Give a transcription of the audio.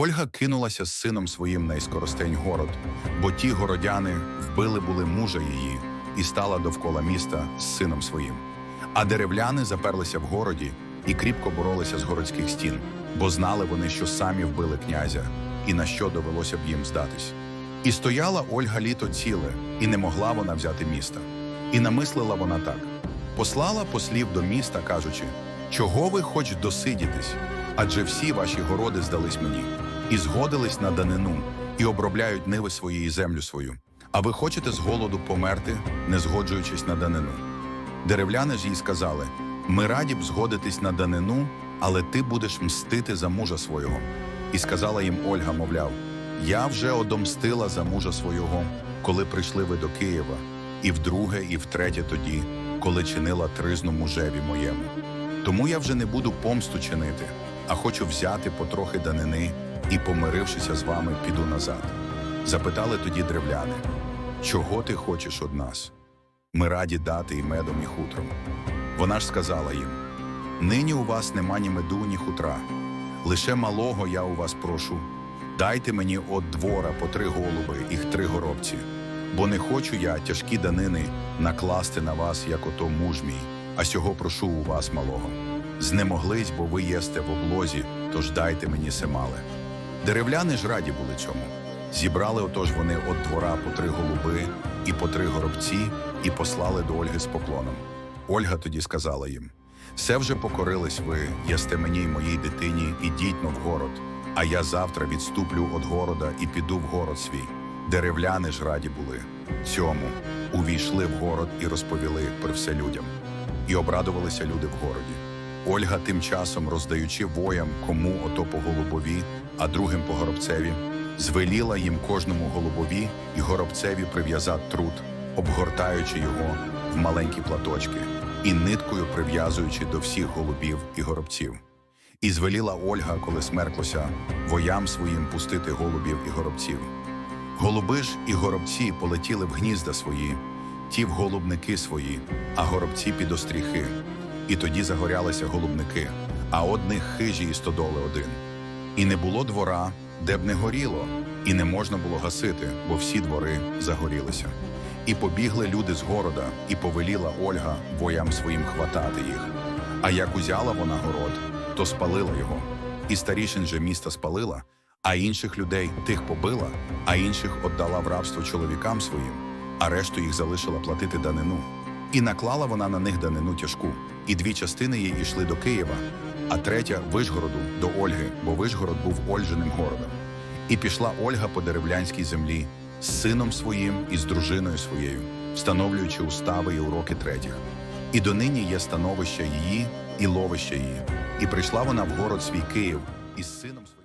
Ольга кинулася з сином своїм на Іскоростень город, бо ті городяни вбили були мужа її і стала довкола міста з сином своїм. А деревляни заперлися в городі і кріпко боролися з городських стін, бо знали вони, що самі вбили князя, і на що довелося б їм здатись. І стояла Ольга літо ціле, і не могла вона взяти міста. І намислила вона так: послала послів до міста, кажучи: чого ви хоч досидітесь? Адже всі ваші городи здались мені, і згодились на данину, і обробляють ниви свої і землю свою. А ви хочете з голоду померти, не згоджуючись на данину? Деревляни ж їй сказали: ми раді б згодитись на данину, але ти будеш мстити за мужа свого. І сказала їм Ольга, мовляв, я вже одомстила за мужа свого, коли прийшли ви до Києва, і вдруге, і втретє тоді, коли чинила тризну мужеві моєму. Тому я вже не буду помсту чинити, а хочу взяти потрохи данини і, помирившися з вами, піду назад. Запитали тоді древляни, чого ти хочеш од нас? Ми раді дати і медом, і хутром. Вона ж сказала їм: Нині у вас нема ні меду, ні хутра. Лише малого я у вас прошу. Дайте мені от двора по три голуби і три горобці, бо не хочу я тяжкі данини накласти на вас, як ото муж мій, а сього прошу у вас малого. Знемоглись, бо ви єсте в облозі, тож дайте мені семале. Деревляни ж раді були цьому. Зібрали отож вони от двора по три голуби і по три горобці, і послали до Ольги з поклоном. Ольга тоді сказала їм: все вже покорились ви, єсте мені й моїй дитині, ідіть но в город, а я завтра відступлю від города і піду в город свій. Деревляни ж раді були. Цьому увійшли в город і розповіли про все людям. І обрадувалися люди в городі. Ольга тим часом, роздаючи воям, кому ото по голубові, а другим по горобцеві, звеліла їм кожному голубові і горобцеві прив'язати труд, обгортаючи його в маленькі платочки і ниткою прив'язуючи до всіх голубів і горобців. І звеліла Ольга, коли смерклося, воям своїм пустити голубів і горобців. Голуби ж і горобці полетіли в гнізда свої, ті в голубники свої, а горобці під остріхи. І тоді загорялися голубники, а одних хижі і стодоли один. І не було двора, де б не горіло, і не можна було гасити, бо всі двори загорілися. І побігли люди з города, і повеліла Ольга воям своїм хватати їх. А як узяла вона город, то спалила його. І старішин же міста спалила, а інших людей тих побила, а інших отдала в рабство чоловікам своїм, а решту їх залишила платити данину. І наклала вона на них данину тяжку, і дві частини їй ішли до Києва, а третя Вишгороду до Ольги, бо Вишгород був Ольжиним городом. І пішла Ольга по деревлянській землі з сином своїм і з дружиною своєю, встановлюючи устави і уроки третіх. І донині є становище її і ловище її. І прийшла вона в город свій Київ із сином своїм.